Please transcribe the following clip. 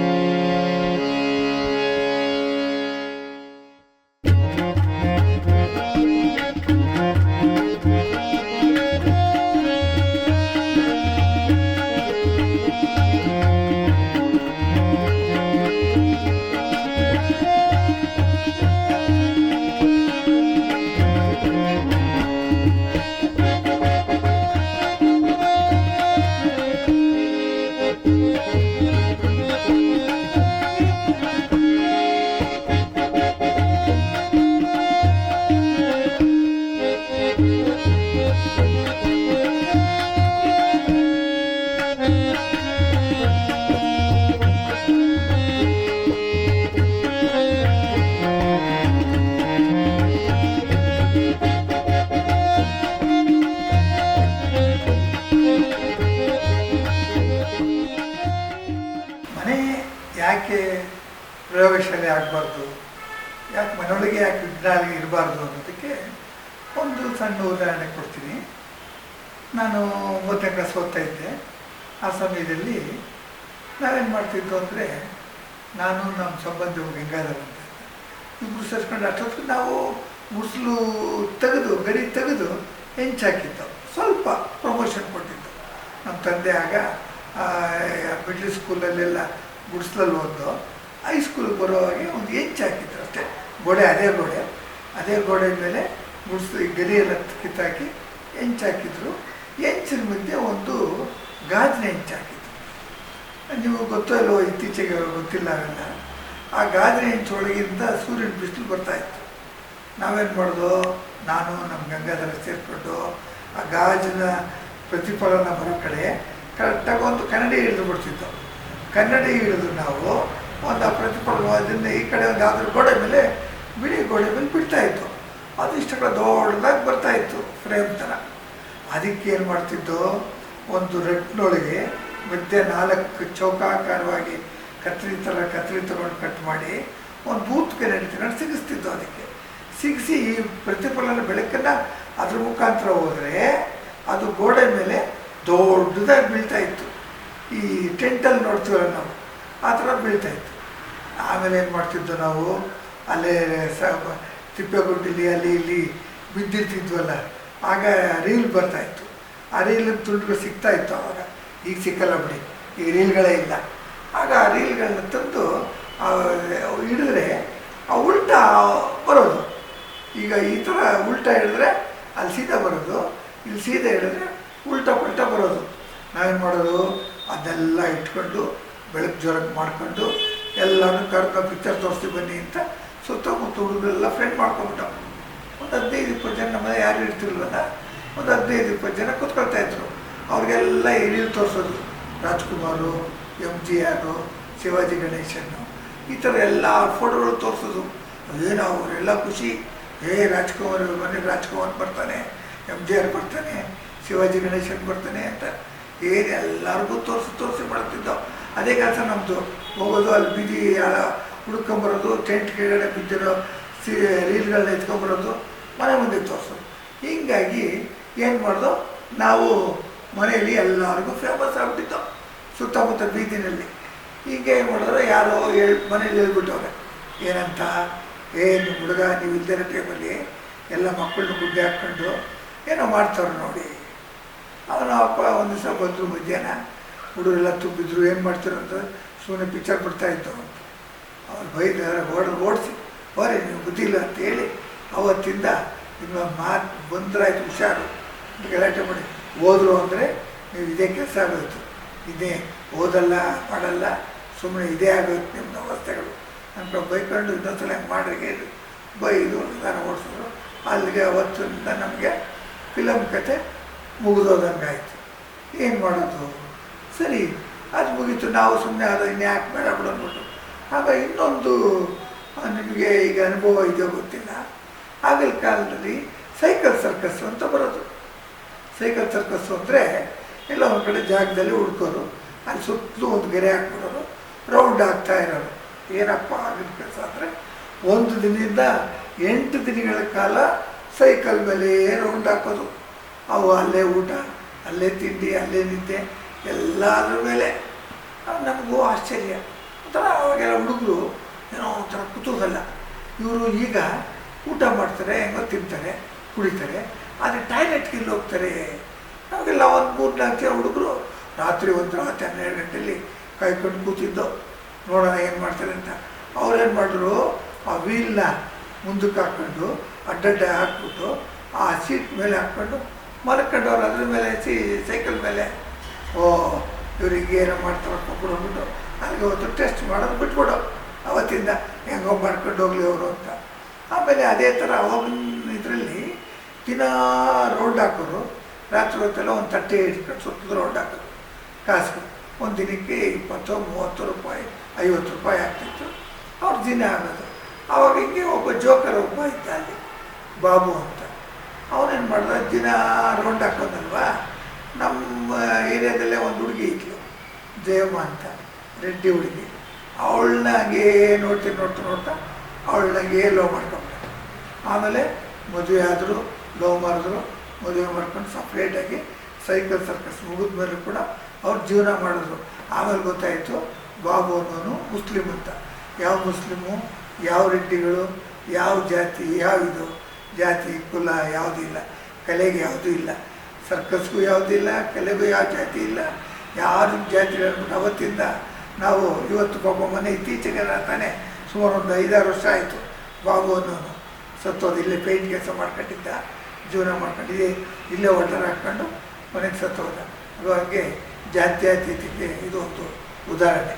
ಮನೆ ಯಾಕೆ ಮನೆಯೊಳಗೆ ಯಾಕೆ ವಿಜ್ಞಾನ ಇರಬಾರ್ದು ಅನ್ನೋದಕ್ಕೆ ಒಂದು ಸಣ್ಣ ಉದಾಹರಣೆ ಕೊಡ್ತೀನಿ. ನಾನು ಒಂಬತ್ತನೇ ಕ್ಲಾಸ್ ಓದ್ತಾ ಇದ್ದೆ. ಆ ಸಮಯದಲ್ಲಿ ನಾವೇನು ಮಾಡ್ತಿದ್ದು ಅಂದರೆ ನಾನು ನಮ್ಮ ಸಂಬಂಧ ಗಂಗಾಧರ್ ಅಂತ. ಇಬ್ಬರು ಸೇರಿಸ್ಕೊಂಡು ಅಷ್ಟೊತ್ತಿಗೆ ನಾವು ಮುಸ್ಲು ತೆಗೆದು ಗಡಿ ತೆಗೆದು ಹೆಂಚಾಕಿದ್ದು ಸ್ವಲ್ಪ ಪ್ರಮೋಷನ್ ಕೊಟ್ಟಿದ್ದು. ನಮ್ಮ ತಂದೆ ಆಗ ಮಿಡ್ಲ್ ಸ್ಕೂಲಲ್ಲೆಲ್ಲ ಗುಡ್ಸ್ಲಲ್ಲಿ ಓದ್ದು. ಹೈಸ್ಕೂಲಿಗೆ ಬರೋವಾಗೆ ಒಂದು ಹೆಂಚು ಹಾಕಿದ್ರು ಅಷ್ಟೇ. ಗೋಡೆ ಅದೇ ಗೋಡೆ. ಅದೇ ಗೋಡೆ ಮೇಲೆ ಗುಡಿಸಿ ಗರಿಯೆಲ್ಲ ಕಿತ್ತಾಕಿ ಹೆಂಚು ಹಾಕಿದ್ರು. ಹೆಂಚಿನ ಮಧ್ಯೆ ಒಂದು ಗಾಜಿನ ಹೆಂಚು ಹಾಕಿದ್ರು. ನೀವು ಗೊತ್ತೋ ಇಲ್ಲವೋ ಇತ್ತೀಚೆಗೆ ಗೊತ್ತಿಲ್ಲ ಅವೆಲ್ಲ. ಆ ಗಾಜಿನ ಹೆಂಚೊಳಗಿಂದ ಸೂರ್ಯನ ಬಿಸಿಲು ಬರ್ತಾ ಇತ್ತು. ನಾವೇನು ಮಾಡೋದು? ನಾನು ನಮ್ಮ ಗಂಗಾಧರ ಸೇರಿಕೊಂಡು ಆ ಗಾಜಿನ ಪ್ರತಿಫಲನ ಬರೋ ಕಡೆ ಕರೆಕ್ಟಾಗಿ ಒಂದು ಕನ್ನಡಿ ಹಿಡಿದು ಬಿಡ್ತಿದ್ದೋ. ಕನ್ನಡಿ ಹಿಡಿದು ನಾವು ಒಂದು ಆ ಪ್ರತಿಫಲನದಿಂದ ಈ ಕಡೆ ಒಂದು ಯಾವುದಾದ್ರು ಗೋಡೆ ಮೇಲೆ ಬಿಳಿ ಗೋಡೆ ಮೇಲೆ ಬಿಡ್ತಾ ಇತ್ತು. ಅದು ಇಷ್ಟ ಕಡೆ ದೊಡ್ಡದಾಗಿ ಬರ್ತಾ ಇತ್ತು ಫ್ರೇಮ್ ಥರ ಅದಕ್ಕೆ ಏನು ಮಾಡ್ತಿದ್ದು? ಒಂದು ರೆಟ್ನೊಳಗೆ ಮಧ್ಯೆ ನಾಲ್ಕು ಚೌಕಾಕಾರವಾಗಿ ಕತ್ರಿ ಥರ ಕತ್ರಿ ತಗೊಂಡು ಕಟ್ ಮಾಡಿ ಒಂದು ಬೂತ್ ಕನ್ನಡಿ ತಗೊಂಡು ಸಿಗಿಸ್ತಿದ್ದು ಅದಕ್ಕೆ. ಸಿಗಿಸಿ ಈ ಪ್ರತಿಫಲನ ಬೆಳಕನ್ನು ಅದ್ರ ಮುಖಾಂತರ ಹೋದರೆ ಅದು ಗೋಡೆ ಮೇಲೆ ದೊಡ್ಡದಾಗಿ ಬೀಳ್ತಾ ಇತ್ತು. ಈ ಟೆಂಟಲ್ಲಿ ನೋಡ್ತೀವಲ್ಲ ನಾವು, ಆ ಥರ ಬೀಳ್ತಾ ಇತ್ತು. ಆಮೇಲೆ ಏನು ಮಾಡ್ತಿದ್ದು ನಾವು, ಅಲ್ಲೇ ಸ ತಿಪ್ಪೆಗುಡ್ಡಿಲಿ ಅಲ್ಲಿ ಇಲ್ಲಿ ಬಿದ್ದಿರ್ತಿದ್ವಲ್ಲ, ಆಗ ರೀಲ್ ಬರ್ತಾಯಿತ್ತು ಆ ರೀಲ್ ಸಿಗ್ತಾ ಇತ್ತು ಆವಾಗ ಈಗ ಸಿಕ್ಕಲ್ಲ ಬಿಡಿ ಈಗ ರೀಲ್ಗಳೇ ಇಲ್ಲ. ಆಗ ಆ ರೀಲ್ಗಳನ್ನ ತಂದು ಹಿಡಿದ್ರೆ ಆ ಉಲ್ಟಾ ಬರೋದು. ಈಗ ಈ ಥರ ಉಲ್ಟಾ ಹಿಡಿದ್ರೆ ಅಲ್ಲಿ ಸೀದಾ ಬರೋದು, ಇಲ್ಲಿ ಸೀದಾ ಹಿಡಿದ್ರೆ ಉಲ್ಟಾ ಉಲ್ಟಾ ಬರೋದು. ನಾವೇನು ಮಾಡೋದು? ಅದೆಲ್ಲ ಇಟ್ಕೊಂಡು ಬೆಳಕು ಜ್ವರಕ್ಕೆ ಮಾಡ್ಕೊಂಡು ಎಲ್ಲನೂ ಕರ್ಕೊಂಡು ಪಿಕ್ಚರ್ ತೋರಿಸ್ತೀವಿ ಬನ್ನಿ ಅಂತ. ಸುತ್ತಮುತ್ತ ಹುಡುಗರೆಲ್ಲ ಫ್ರೆಂಡ್ ಮಾಡ್ಕೊಂಬಿಟ್ಟು ಒಂದು ಹದಿನೈದು, ಇಪ್ಪತ್ತು ಜನ ನಮ್ಮ ಯಾರು ಇರ್ತಿಲ್ವಲ್ಲ ಒಂದು ಹದಿನೈದು, ಇಪ್ಪತ್ತು ಜನ ಕೂತ್ಕೊಳ್ತಾ ಇದ್ರು. ಅವ್ರಿಗೆಲ್ಲ ಹಿರಿಯರು ತೋರಿಸೋದು. ರಾಜ್ಕುಮಾರು ಎಂ ಜಿ ಆರು ಶಿವಾಜಿ ಗಣೇಶನ್ನು. ಈ ಥರ ಎಲ್ಲ ಫೋಟೋಗಳು ತೋರಿಸೋದು. ಏನು ಅವರೆಲ್ಲ ಖುಷಿ. ಏ, ರಾಜ್ಕುಮಾರ್ ಮನೆ ರಾಜ್ಕುಮಾರ್ ಬರ್ತಾನೆ ಎಂ ಜಿ ಆರ್ ಬರ್ತಾನೆ, ಶಿವಾಜಿ ಗಣೇಶನ್ ಬರ್ತಾನೆ ಅಂತ. ಏನು ಎಲ್ಲರಿಗೂ ತೋರಿಸಿ ತೋರಿಸಿ ಮಾಡ್ತಿದ್ದೋ. ಅದೇ ಕೆಲಸ ನಮ್ಮದು ಹೋಗೋದು, ಅಲ್ಲಿ ಬೀದಿ ಹುಡ್ಕೊಂಬರೋದು ಟೆಂಟ್ ಕೆಳಗಡೆ ಬಿದ್ದಿರೋ ಸಿ ರೀಲ್ಗಳನ್ನ ಎತ್ಕೊಂಬರೋದು ಮನೆ ಮುಂದೆ ತೋರಿಸೋದು. ಹೀಗಾಗಿ ಏನು ಮಾಡ್ದೋ, ನಾವು ಮನೆಯಲ್ಲಿ ಎಲ್ಲರಿಗೂ ಫೇಮಸ್ ಆಗಿಬಿಟ್ಟಿತ್ತು, ಸುತ್ತಮುತ್ತ ಬೀದಿನಲ್ಲಿ. ಈಗ ಏನು ಮಾಡಿದ್ರೆ, ಯಾರೋ ಹೇಳ್ ಮನೇಲಿ ಹೇಳ್ಬಿಟ್ಟವ್ರೆ, ಏನಂತ? ಏನು ಹುಡುಗ, ನೀವು ಇಲ್ದಿರೋ ಟೈಮಲ್ಲಿ ಎಲ್ಲ ಮಕ್ಕಳನ್ನ ಗುಡ್ಡೆ ಹಾಕ್ಕೊಂಡು ಏನೋ ಮಾಡ್ತಾವ್ರೆ ನೋಡಿ. ಅವನ ಅಪ್ಪ ಒಂದು ದಿವಸ ಬಂದರು ಮಧ್ಯಾಹ್ನ, ಹುಡುಗರೆಲ್ಲ ತುಂಬಿದ್ರು, ಏನು ಮಾಡ್ತಾರೆ ಅಂತ. ಸುಮ್ಮನೆ ಪಿಕ್ಚರ್ ಬಿಡ್ತಾಯಿತ್ತು ಅವ್ರು ಬೈದ ಓಡ್, ಓಡಿಸಿ ಬರ್ರಿ ನೀವು ಬುದ್ಧಿ ಇಲ್ಲ ಅಂತ ಹೇಳಿ ಅವತ್ತಿಂದ ನಿಮ್ಮ ಮಾತು ಬಂದ್ರಾಯ್ತು, ಹುಷಾರು. ಅಂತ ಗಲಾಟೆ ಮಾಡಿ ಹೋದರು ಅಂದರೆ ನೀವು ಇದೇ ಕೆಲಸ ಆಗೋಯ್ತು. ಇದೇ ಓದಲ್ಲ, ಮಾಡಲ್ಲ ಸುಮ್ಮನೆ ಇದೇ ಆಗೋಯ್ತು ನಿಮ್ಮ ಅವಸ್ಥೆಗಳು. ಅಂತ ಬೈಕೊಂಡು ಇನ್ನೊಂದ್ಸಲ ಹೆಂಗೆ ಮಾಡ್ರಿ ಹೇಳಿ, ಬೈದು ನಾನು ಓಡಿಸಿದ್ರು. ಅಲ್ಲಿಗೆ ಅವತ್ತಿಂದ ನಮಗೆ ಫಿಲಮ್ ಕತೆ ಮುಗಿದೋದಂಗಾಯ್ತು. ಏನು ಮಾಡೋದು? ಸರಿ ಅದು ಮುಗೀತು. ನಾವು ಸುಮ್ಮನೆ ಅದು ಇನ್ಯಾಕೆ ಬೇಡ ಬಿಡು ಅಂದ್ಬಿಟ್ಟು. ಆಗ ಇನ್ನೊಂದು ನಿಮಗೆ ಈಗ ಅನುಭವ ಇದೆಯೋ ಗೊತ್ತಿಲ್ಲ. ಆಗಿನ ಕಾಲದಲ್ಲಿ ಸೈಕಲ್ ಸರ್ಕಸ್ ಅಂತ ಬರೋದು. ಸೈಕಲ್ ಸರ್ಕಸ್ಸು ಅಂದರೆ ಎಲ್ಲ ಒಂದು ಕಡೆ ಜಾಗದಲ್ಲಿ ಹುಡ್ಕೋರು ಅಲ್ಲಿ ಸುತ್ತಲೂ ಒಂದು ಗೆರೆ ಹಾಕ್ಬಿಡೋರು ರೌಂಡ್ ಆಗ್ತಾ ಇರೋರು ಏನಪ್ಪ ಆಗಿನ ಕೆಲಸ ಅಂದರೆ ಒಂದು ದಿನದಿಂದ ಎಂಟು ದಿನಗಳ ಕಾಲ ಸೈಕಲ್ ಮೇಲೆ ರೌಂಡ್ ಹಾಕೋದು. ಅವು ಅಲ್ಲೇ ಊಟ, ಅಲ್ಲೇ ತಿಂಡಿ, ಅಲ್ಲೇ ನಿದ್ದೆ. ಎಲ್ಲದ್ರ ಮೇಲೆ ನಮಗೂ ಆಶ್ಚರ್ಯ. ಒಂಥರ ಅವಾಗೆಲ್ಲ ಹುಡುಗರು ಏನೋ ಒಂಥರ ಕುತೂಹಲ. ಇವರು ಈಗ ಊಟ ಮಾಡ್ತಾರೆ ಹೆಂಗೋ ತಿಂತಾರೆ ಕುಡಿತಾರೆ ಆದರೆ ಟಾಯ್ಲೆಟ್ಗೆ ಇಲ್ಲಿ ಹೋಗ್ತಾರೆ? ನಾವೆಲ್ಲ ಒಂದು ಮೂರು ನಾಲ್ಕು ಜನ ಹುಡುಗರು ರಾತ್ರಿ ಒಂದು ರಾತ್ರಿ ಹನ್ನೆರಡು ಗಂಟೆಯಲ್ಲಿ ಕಾಯ್ಕೊಂಡು ಕೂತಿದ್ದು. ನೋಡೋಣ ಏನು ಮಾಡ್ತಾರೆ ಅಂತ. ಅವ್ರೇನು ಮಾಡಿದ್ರು ಆ ವೀಲ್ನ ಮುಂದಕ್ಕೆ ಹಾಕ್ಕೊಂಡು ಅಡ್ಡಡ್ಡ ಹಾಕ್ಬಿಟ್ಟು ಆ ಸೀಟ್ ಮೇಲೆ ಹಾಕ್ಕೊಂಡು ಮಲ್ಕೊಂಡವ್ರು ಅದ್ರ ಮೇಲೆ ಸೈಕಲ್ ಮೇಲೆ ಓ, ಇವ್ರಿಗೆ ಏನೋ ಮಾಡ್ತಾರಪ್ಪ ಅಂದ್ಬಿಟ್ಟು ಅಲ್ಲಿಗೆ ಅವತ್ತು ಟೆಸ್ಟ್ ಮಾಡೋದು ಬಿಟ್ಬಿಡು. ಅವತ್ತಿಂದ ಹೆಂಗೋ ಮಾಡ್ಕೊಂಡು ಹೋಗ್ಲಿ ಅವರು ಅಂತ. ಆಮೇಲೆ ಅದೇ ಥರ ಅವಾಗಿನ ಇದರಲ್ಲಿ ದಿನ ರೌಂಡ್ ಹಾಕೋರು ರಾತ್ರಿ ಹೊತ್ತೆಲ್ಲ ಒಂದು ತಟ್ಟೆ ಇಟ್ಕೊಂಡು ಸುತ್ತದ ರೌಂಡ್ ಹಾಕೋರು ಕಾಸು ಒಂದು ದಿನಕ್ಕೆ ಇಪ್ಪತ್ತು, ಮೂವತ್ತು ರೂಪಾಯಿ, ಐವತ್ತು ರೂಪಾಯಿ ಆಗ್ತಿತ್ತು. ಅವ್ರ ದಿನ ಆಗೋದು. ಆವಾಗ ಹಿಂಗೆ ಒಬ್ಬ ಜೋಕರ್ ಒಬ್ಬ ಇದ್ದ ಅಲ್ಲಿ. ಬಾಬು ಅಂತ. ಅವನೇನು ಮಾಡ್ದ? ದಿನ ರೌಂಡ್ ಹಾಕೋದಲ್ವಾ? ನಮ್ಮ ಏರಿಯಾದಲ್ಲೇ ಒಂದು ಹುಡುಗಿ ಇದ್ಲು. ಜಯಮ್ಮ ಅಂತ, ರೆಡ್ಡಿ ಹುಡುಗಿ. ಅವಳನ್ನ ಹಂಗೆ ನೋಡ್ತೀನಿ ನೋಡ್ತಾ ನೋಡ್ತಾ ಅವಳನ್ನ ಹಂಗೆ ಲವ್ ಮಾಡ್ಕೊಂಡೆ ಆಮೇಲೆ ಮದುವೆ ಆದರೂ ಲವ್ ಮಾಡಿದ್ರು, ಮದುವೆ ಮಾಡ್ಕೊಂಡು ಸಪ್ರೇಟಾಗಿ ಸೈಕಲ್ ಸರ್ಕಸ್ ಮುಗಿದ ಮೇಲೆ ಕೂಡ ಅವ್ರು ಜೀವನ ಮಾಡಿದ್ರು. ಆಮೇಲೆ ಗೊತ್ತಾಯಿತು ಬಾಬು ಅನ್ನೋನು ಮುಸ್ಲಿಂ ಅಂತ. ಯಾವ ಮುಸ್ಲಿಮು, ಯಾವ ರೆಡ್ಡಿಗಳು, ಯಾವ ಜಾತಿ, ಯಾವ ಇದು? ಜಾತಿ, ಕುಲ ಯಾವುದೂ ಇಲ್ಲ. ಕಲೆಗೆ ಯಾವುದೂ ಇಲ್ಲ. ಸರ್ಕಸ್ಗೂ ಯಾವುದಿಲ್ಲ ಕಲೆಗೂ ಯಾವ ಜಾತಿ ಇಲ್ಲ, ಯಾರು ಜಾತಿ ಅವತ್ತಿಂದ ನಾವು ಇವತ್ತು ಪಾಪ ಮನೆ ಇತ್ತೀಚೆಗೆ ತಾನೇ ಸುಮಾರು ಒಂದು ಐದಾರು ವರ್ಷ ಆಯಿತು ಬಾಬು ಅನ್ನೋನು ಸತ್ತೋದು. ಇಲ್ಲೇ ಪೇಂಟ್ ಕೆಲಸ ಮಾಡ್ಕೊಂಡಿದ್ದ, ಜೀವನ ಮಾಡ್ಕೊಂಡಿದ್ದೆ. ಇಲ್ಲೇ ಒಟ್ಟಾರೆ ಹಾಕ್ಕೊಂಡು ಮನೆಗೆ ಸತ್ತೋದ. ಅದು ಹಾಗೆ ಜಾತ್ಯಾತೀತಿಗೆ ಇದು ಒಂದು ಉದಾಹರಣೆ.